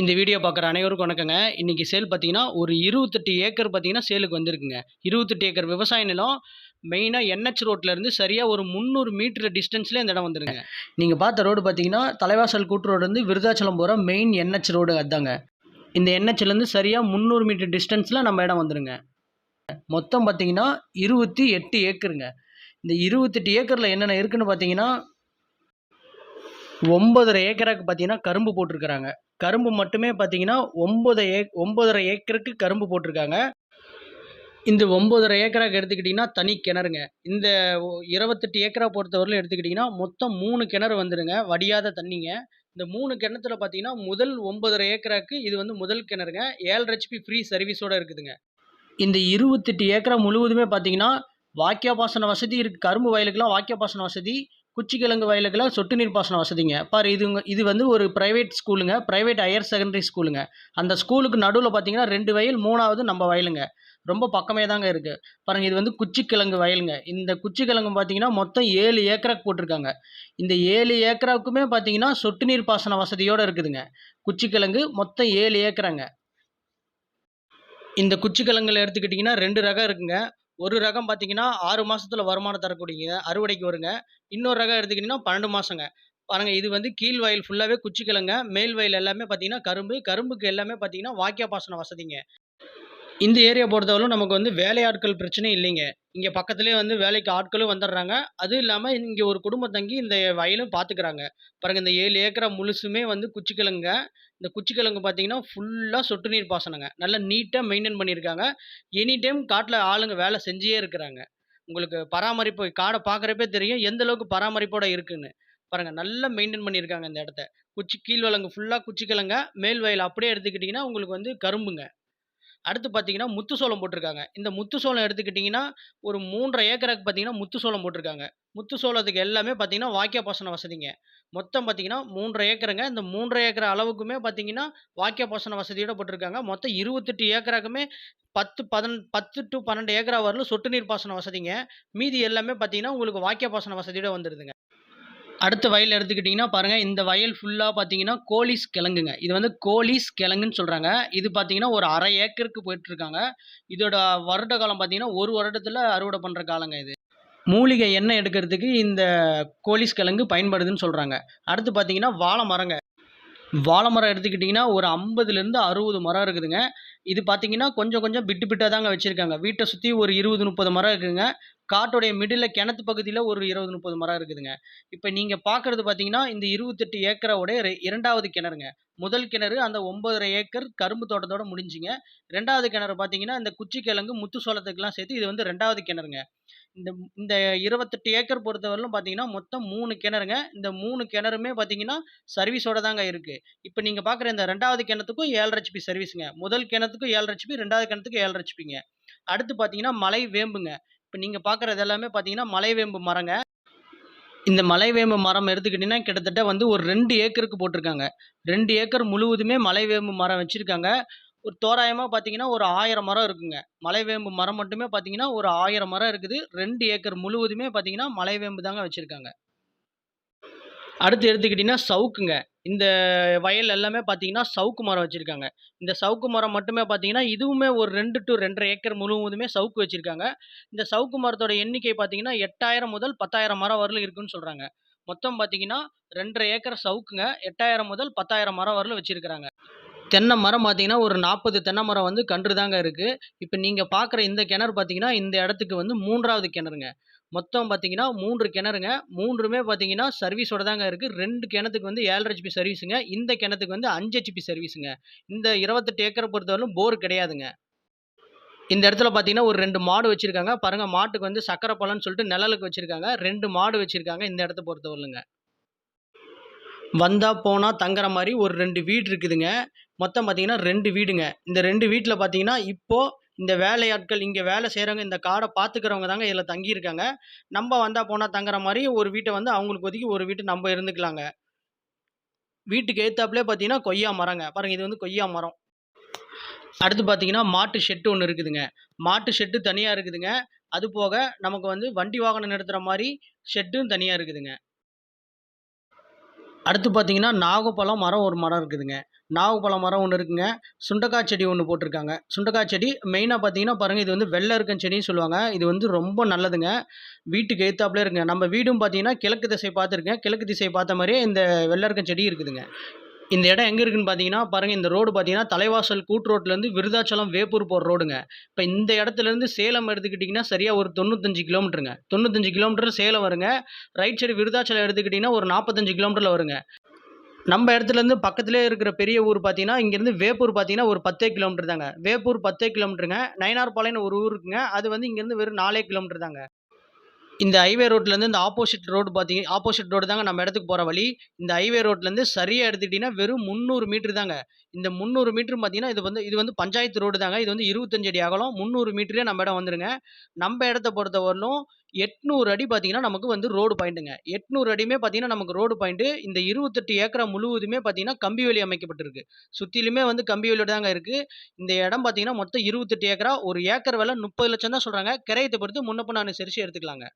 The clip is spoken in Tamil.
இந்த வீடியோ பார்க்குற அனைவருக்கும் வணக்கங்க. இன்றைக்கி சேல் பார்த்தீங்கன்னா ஒரு இருபத்தெட்டு ஏக்கர் பார்த்தீங்கன்னா சேலுக்கு வந்திருக்குங்க. இருபத்தெட்டு ஏக்கர் விவசாய நிலம். மெயினாக என்ஹெச் ரோட்லேருந்து சரியாக ஒரு முந்நூறு மீட்டர் டிஸ்டன்ஸில் இந்த இடம் வந்துருங்க. நீங்கள் பார்த்த ரோடு பார்த்தீங்கன்னா தலைவாசல் கூட்டு ரோடு வந்து விருதாச்சலம் போகிற மெயின் என்ஹெச் ரோடு அதாங்க. இந்த என்ஹெச்லேருந்து சரியாக முந்நூறு மீட்டர் டிஸ்டன்ஸில் நம்ம இடம் வந்துருங்க. மொத்தம் பார்த்தீங்கன்னா இருபத்தி எட்டு ஏக்கருங்க. இந்த இருபத்தெட்டு ஏக்கரில் என்னென்ன இருக்குன்னு பார்த்தீங்கன்னா ஒன்பதரை ஏக்கராக்கு பார்த்தீங்கன்னா கரும்பு போட்டிருக்கிறாங்க. கரும்பு மட்டுமே பார்த்தீங்கன்னா ஒம்பது ஏ ஒம்பதரை ஏக்கருக்கு கரும்பு போட்டிருக்காங்க. இந்த ஒம்பதரை ஏக்கராக்கு எடுத்துக்கிட்டிங்கன்னா தனி கிணறுங்க. இந்த இருபத்தெட்டு ஏக்கரா பொறுத்தவரையிலும் எடுத்துக்கிட்டிங்கன்னா மொத்தம் மூணு கிணறு வந்துடுங்க வடியாத தண்ணிங்க. இந்த மூணு கிணத்துல பார்த்தீங்கன்னா முதல் ஒம்பதரை ஏக்கராக்கு இது வந்து முதல் கிணறுங்க. ஏழரை ஹெச்பி ஃப்ரீ சர்வீஸோட இருக்குதுங்க. இந்த இருபத்தெட்டு ஏக்கரா முழுவதுமே பார்த்தீங்கன்னா வாக்கியா பாசன வசதி இருக்குது கரும்பு வயலுக்கெல்லாம் வாக்கியா பாசன வசதி. குச்சிக்கிழங்கு வயலுக்கெல்லாம் சொட்டு நீர் பாசன வசதிங்க. பாரு இது இது வந்து ஒரு ப்ரைவேட் ஸ்கூலுங்க ப்ரைவேட் ஹையர் செகண்டரி ஸ்கூலுங்க அந்த ஸ்கூலுக்கு நடுவில் பார்த்தீங்கன்னா ரெண்டு வயல் மூணாவது நம்ம வயலுங்க. ரொம்ப பக்கமே தாங்க இருக்குது பாருங்க இது வந்து குச்சிக்கிழங்கு வயலுங்க. இந்த குச்சிக்கிழங்கு பார்த்தீங்கன்னா மொத்தம் ஏழு ஏக்கராக்கு போட்டிருக்காங்க. இந்த ஏழு ஏக்கராவுக்குமே பார்த்தீங்கன்னா சொட்டு நீர் பாசன வசதியோடு இருக்குதுங்க. குச்சிக்கிழங்கு மொத்தம் ஏழு ஏக்கராங்க. இந்த குச்சிக்கிழங்குல எடுத்துக்கிட்டிங்கன்னா ரெண்டு ரகம் இருக்குங்க. ஒரு ரகம் பார்த்தீங்கன்னா ஆறு மாதத்தில் வருமானம் தரக்கூடியங்க அறுவடைக்கு வருங்க. இன்னொரு ரகம் எடுத்துக்கிட்டிங்கன்னா பன்னெண்டு மாதங்க பாருங்கள் இது வந்து கீழ் வயல் ஃபுல்லாகவே குச்சிக்கிழங்க மேல் வயல் எல்லாமே பார்த்தீங்கன்னா கரும்பு கரும்புக்கு எல்லாமே பார்த்தீங்கன்னா வாக்கிய பாசன வசதிங்க. இந்த ஏரியா பொறுத்தவரைக்கும் நமக்கு வந்து வேலையாட்கள் பிரச்சனை இல்லைங்க. இங்கே பக்கத்துலேயே வந்து வேலைக்கு ஆட்களும் வந்துடுறாங்க. அதுவும் இல்லாமல் இங்கே ஒரு குடும்பம் தங்கி இந்த வயலும் பார்த்துக்கிறாங்க பாருங்க இந்த ஏழு ஏக்கரா முழுசுமே வந்து குச்சிக்கிழங்க இந்த குச்சிக்கிழங்கு பார்த்தீங்கன்னா ஃபுல்லாக சொட்டு நீர் பாசனங்க. நல்லா நீட்டாக மெயின்டைன் பண்ணியிருக்காங்க எனி டைம் காட்டில் ஆளுங்க வேலை செஞ்சே இருக்கிறாங்க. உங்களுக்கு பராமரிப்பு காடை பார்க்குறப்பே தெரியும் எந்த அளவுக்கு பராமரிப்போட இருக்குன்னு. பாருங்கள் நல்லா மெயின்டைன் பண்ணியிருக்காங்க இந்த இடத்த. குச்சி கீழ்வலங்கு ஃபுல்லாக குச்சிக்கிழங்க மேல் வயல் அப்படியே எடுத்துக்கிட்டிங்கன்னா உங்களுக்கு வந்து கரும்புங்க. அடுத்து பார்த்தீங்கன்னா முத்து சோளம் போட்டிருக்காங்க. இந்த முத்து சோளம் எடுத்துக்கிட்டிங்கன்னா ஒரு மூன்றரை ஏக்கருக்கு பார்த்தீங்கன்னா முத்து சோளம் போட்டிருக்காங்க. முத்து சோளத்துக்கு எல்லாமே பார்த்தீங்கன்னா வாக்கிய பாசன வசதிங்க. மொத்தம் பார்த்தீங்கன்னா மூன்றரை ஏக்கருங்க. இந்த மூன்றரை ஏக்கர் அளவுக்குமே பார்த்தீங்கன்னா வாக்கிய பாசன வசதியோட போட்டிருக்காங்க. மொத்தம் இருபத்தெட்டு ஏக்கராக்குமே பத்து பதன் பத்து டு பன்னெண்டு ஏக்கரா வரலும் சொட்டு நீர் பாசன வசதிங்க. மீதி எல்லாமே பார்த்தீங்கன்னா உங்களுக்கு வாக்கிய பாசன வசதியோட வந்துடுதுங்க அடுத்த வயல் எடுத்துக்கிட்டிங்கன்னா பாருங்கள் இந்த வயல் ஃபுல்லாக பார்த்தீங்கன்னா கோலிஸ் கிழங்குங்க. இது வந்து கோலிஸ் கிழங்குன்னு சொல்கிறாங்க இது பார்த்தீங்கன்னா ஒரு அரை ஏக்கருக்கு போயிட்டுருக்காங்க. இதோட வருட காலம் பார்த்தீங்கன்னா ஒரு வருடத்தில் அறுவடை பண்ணுற காலங்க இது. மூலிகை எண்ணெய் எடுக்கிறதுக்கு இந்த கோலிஸ் கிழங்கு பயன்படுதுன்னு சொல்கிறாங்க அடுத்து பார்த்தீங்கன்னா வாழை மரங்க. வாழை மரம் எடுத்துக்கிட்டிங்கன்னா ஒரு ஐம்பதுலேருந்து அறுபது மரம் இருக்குதுங்க. இது பார்த்தீங்கன்னா கொஞ்சம் கொஞ்சம் பிட்டு பிட்டாக தாங்க வச்சுருக்காங்க. வீட்டை சுற்றி ஒரு இருபது முப்பது மரம் இருக்குதுங்க காட்டுடைய மிடில் கிணத்து பகுதியில் ஒரு இருபது முப்பது மரம் இருக்குதுங்க. இப்போ நீங்கள் பார்க்குறது பார்த்தீங்கன்னா இந்த இருபத்தெட்டு ஏக்கரோட இரண்டாவது கிணறுங்க. முதல் கிணறு அந்த ஒன்பதரை ஏக்கர் கரும்பு தோட்டத்தோட முடிஞ்சுங்க. ரெண்டாவது கிணறு பார்த்தீங்கன்னா இந்த குச்சி கிழங்கு முத்து சோளத்துக்கெல்லாம் சேர்த்து இது வந்து ரெண்டாவது கிணறுங்க. இந்த இந்த இருபத்தெட்டு ஏக்கர் பொறுத்தவரையிலும் பார்த்தீங்கன்னா மொத்தம் மூணு கிணறுங்க. இந்த மூணு கிணறுமே பார்த்தீங்கன்னா சர்வீஸோட தாங்க இருக்குது இப்போ நீங்கள் பார்க்குற இந்த ரெண்டாவது கிணத்துக்கும் ஏழரை ஹெச்பி சர்வீஸுங்க முதல் கிணத்துக்கும் ஏழரை ஹெச்பி ரெண்டாவது கிணத்துக்கும் ஏழரை ஹெச்பிங்க அடுத்து பார்த்தீங்கன்னா மலை வேம்புங்க. இப்போ நீங்கள் பார்க்குறது எல்லாமே பார்த்தீங்கன்னா மலைவேம்பு மரங்க. இந்த மலைவேம்பு மரம் எடுத்துக்கிட்டிங்கன்னா கிட்டத்தட்ட வந்து ஒரு ரெண்டு ஏக்கருக்கு போட்டிருக்காங்க. ரெண்டு ஏக்கர் முழுவதுமே மலைவேம்பு மரம் வச்சுருக்காங்க. ஒரு தோராயமாக பார்த்தீங்கன்னா ஒரு ஆயிரம் மரம் இருக்குங்க. மலைவேம்பு மரம் மட்டுமே பார்த்தீங்கன்னா ஒரு ஆயிரம் மரம் இருக்குது. ரெண்டு ஏக்கர் முழுவதுமே பார்த்தீங்கன்னா மலைவேம்பு தாங்க வச்சுருக்காங்க. அடுத்து எடுத்துக்கிட்டிங்கன்னா சவுக்குங்க. இந்த வயல் எல்லாமே பார்த்தீங்கன்னா சவுக்கு மரம் வச்சுருக்காங்க. இந்த சவுக்கு மரம் மட்டுமே பார்த்தீங்கன்னா இதுவுமே ஒரு ரெண்டு டு ரெண்டரை ஏக்கர் முழுவதுமே சவுக்கு வச்சுருக்காங்க. இந்த சவுக்கு மரத்தோட எண்ணிக்கை பார்த்தீங்கன்னா எட்டாயிரம் முதல் பத்தாயிரம் மரம் வரலும் இருக்குன்னு சொல்கிறாங்க மொத்தம் பார்த்தீங்கன்னா ரெண்டரை ஏக்கர் சவுக்குங்க எட்டாயிரம் முதல் பத்தாயிரம் மரம் வரலும் வச்சுருக்கிறாங்க. தென்னை மரம் பார்த்தீங்கன்னா ஒரு நாற்பது தென்னை மரம் வந்து கன்று தாங்க இருக்குது இப்போ நீங்கள் பார்க்குற இந்த கிணறு பார்த்தீங்கன்னா இந்த இடத்துக்கு வந்து மூன்றாவது கிணறுங்க. மொத்தம் பார்த்தீங்கன்னா மூன்று கிணறுங்க. மூன்றுமே பார்த்தீங்கன்னா சர்வீஸோட தாங்க இருக்குது ரெண்டு கிணத்துக்கு வந்து ஏழரை ஹெச்பி சர்வீஸுங்க இந்த கிணத்துக்கு வந்து அஞ்சு ஹெச்பி சர்வீஸுங்க இந்த இருபத்தெட்டு ஏக்கரை பொறுத்தவரையிலும் போர் கிடையாதுங்க. இந்த இடத்துல பார்த்தீங்கன்னா ஒரு ரெண்டு மாடு வச்சுருக்காங்க. பாருங்கள் மாட்டுக்கு வந்து சக்கரை பழம்னு சொல்லிட்டு நிழலுக்கு வச்சுருக்காங்க. ரெண்டு மாடு வச்சுருக்காங்க இந்த இடத்த பொறுத்தவரையிலுங்க. வந்தால் போனால் தங்குற மாதிரி ஒரு ரெண்டு வீடு இருக்குதுங்க. மொத்தம் பார்த்தீங்கன்னா ரெண்டு வீடுங்க. இந்த ரெண்டு வீட்டில் பார்த்தீங்கன்னா இப்போது இந்த வேலையாட்கள் இங்கே வேலை செய்கிறவங்க இந்த காடை பார்த்துக்கிறவங்க தாங்க இதில் தங்கியிருக்காங்க. நம்ம வந்தால் போனால் தங்குற மாதிரி ஒரு வீட்டை வந்து அவங்களுக்கு ஒதுக்கி ஒரு வீட்டை நம்ம இருந்துக்கலாங்க. வீட்டுக்கு ஏற்றாப்புலே பார்த்தீங்கன்னா கொய்யா மரங்க. பாருங்க இது வந்து கொய்யா மரம். அடுத்து பார்த்தீங்கன்னா மாட்டு ஷெட்டு ஒன்று இருக்குதுங்க. மாட்டு ஷெட்டு தனியாக இருக்குதுங்க. அது போக நமக்கு வந்து வண்டி வாகனம் நிறுத்துகிற மாதிரி ஷெட்டும் தனியாக இருக்குதுங்க. அடுத்து பார்த்தீங்கன்னா, நாகப்பழம் மரம் ஒரு மரம் இருக்குதுங்க. நாகப்பழம் மரம் ஒன்று இருக்குங்க. சுண்டக்காய் செடி ஒன்று போட்டிருக்காங்க. சுண்டக்காய் செடி மெயினாக பார்த்தீங்கன்னா பாருங்கள் இது வந்து வெள்ளை எருக்கன் செடின்னு சொல்லுவாங்க. இது வந்து ரொம்ப நல்லதுங்க. வீட்டுக்கு எதுத்தாப்புலயே இருக்குங்க. நம்ம வீடும் பார்த்தீங்கன்னா, கிழக்கு திசை பார்த்துருக்கேன். கிழக்கு திசை பார்த்த மாதிரியே இந்த வெள்ளை எருக்கன் செடி இருக்குதுங்க. இந்த இடம் எங்கே இருக்குன்னு பார்த்தீங்கன்னா, பாருங்கள் இந்த ரோடு பார்த்தீங்கன்னா, தலைவாசல் கூட்டு ரோட்லேருந்து விருதாச்சலம், வேப்பூர் போகிற ரோடுங்க. இப்போ இந்த இடத்துலேருந்து சேலம் எடுத்துக்கிட்டிங்கன்னா சரியாக ஒரு 95 கிலோமீட்டருங்க. 95 கிலோமீட்டர் சேலம் வருங்க. ரைட் சைடு விருதாச்சலம் எடுத்துக்கிட்டிங்கன்னா ஒரு நாற்பத்தஞ்சு கிலோமீட்டரில் வருங்க. நம்ம இடத்துலேருந்து பக்கத்துலேயே இருக்கிற பெரிய ஊர் பார்த்தீங்கன்னா, இங்கேருந்து வேப்பூர் பார்த்தீங்கன்னா, ஒரு 10 கிலோமீட்டர் தாங்க. வேப்பூர் 10 கிலோமீட்டருங்க. நயினார்பாளையம்னு ஒரு ஊர் இருக்குங்க. அது வந்து இங்கேருந்து வெறும் நாலே கிலோமீட்டர் தாங்க. இந்த ஹைவே ரோட்லேருந்து இந்த ஆப்போசிட் ரோடு பார்த்தீங்க ஆப்போசிட் ரோடு தாங்க நம்ம இடத்துக்கு போகிற வழி. இந்த ஹைவே ரோட்லேருந்து சரியாக எடுத்துக்கிட்டிங்கன்னா வெறும் முந்நூறு மீட்ரு தாங்க. இந்த முந்நூறு மீட்ரு பார்த்தீங்கன்னா, இது வந்து இது வந்து பஞ்சாயத்து ரோடு தாங்க. இது வந்து 25 அடி அகலம். முந்நூறு மீட்டரே நம்ம இடம் வந்துருங்க. நம்ம இடத்த பொறுத்தவரையிலும் 800 அடி பார்த்தீங்கன்னா, நமக்கு வந்து ரோடு பாயிண்ட்டுங்க. 800 அடியுமே பார்த்தீங்கன்னா, நமக்கு ரோடு பாயிண்ட்டு. இந்த 28 ஏக்கரா முழுவதுமே பார்த்தீங்கன்னா, கம்பி வேலி அமைக்கப்பட்டிருக்கு. சுற்றிலுமே வந்து கம்பி வேலியோட தாங்க இருக்குது இந்த இடம் பார்த்தீங்கன்னா, மொத்தம் 28 ஏக்கரா. ஒரு ஏக்கர் விலை 30,00,000 தான் சொல்கிறாங்க கிரையத்தை பொறுத்து முன்ன நான் சரிசு எடுத்துக்கலாங்க.